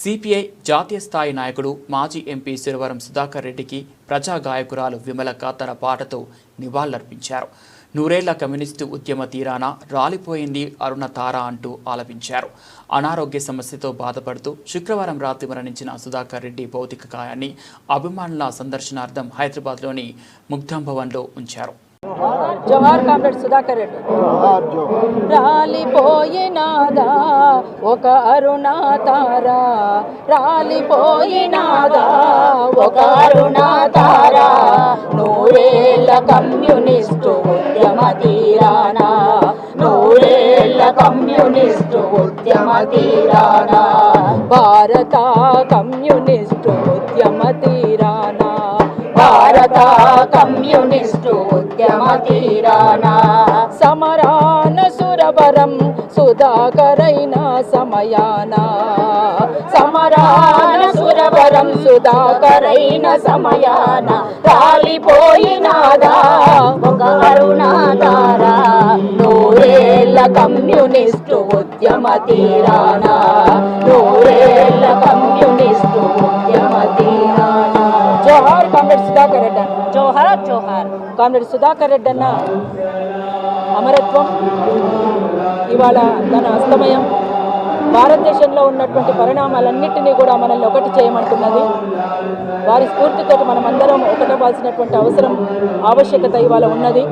CPI జాతీయ స్థాయి నాయకుడు మాజీ ఎంపీ సురవరం సుధాకర్ రెడ్డికి ప్రజా గాయకురాలు విమలక్క తన పాటతో నివాళులర్పించారు. నూరేళ్ళ కమ్యూనిస్టు ఉద్యమ తీరాన రాలిపోయింది అరుణ తార అంటూ ఆలపించారు. అనారోగ్య సమస్యతో బాధపడుతూ శుక్రవారం రాత్రి మరణించిన సుధాకర్ రెడ్డి భౌతిక కాయాన్ని అభిమానుల సందర్శనార్థం హైదరాబాద్లోని ముగ్ధం భవన్లో ఉంచారు. జవహర్ కామ్రేడ్ సుధాకర్ రెడ్డి. రాలిపోయినాదా ఒక అరుణ తార రాలిపోయినాదా ఒక అరుణ తార నూరేళ్ళ కమ్యూనిస్టు ఉద్యమ తీరానా నూరేళ్ళ కమ్యూనిస్టు ఉద్యమ తీరానా భారత కమ్యూనిస్టు ఉద్యమ తీరానా భారత కమ్యూనిస్టు ఉద్యమ తీరానా సమరాన సురవరం సుధాకరైన సమయాన. సమరాన సురవరం సుధాకరైన సమయాన. రాలిపోయినాదా ఒక అరుణాధార నూరేళ్ళ కమ్యూనిస్టు ఉద్యమ తీరానా నూరేళ్ళ కమ్యూనిస్టు ఉద్యమ తీరానా కామ్రేడ్ సుధాకర్ రెడ్డి అన్న. జోహర్ జోహర్. కామ్రేడ్ సుధాకర్ రెడ్డి అన్న అమరత్వం ఇవాళ తన అస్తమయం. భారతదేశంలో ఉన్నటువంటి పరిణామాలన్నింటినీ కూడా మనల్ని ఒకటి చేయమంటున్నది. వారి స్ఫూర్తితో మనమందరం ఒకటవ్వాల్సినటువంటి అవసరం ఆవశ్యకత ఇవాళ ఉన్నది.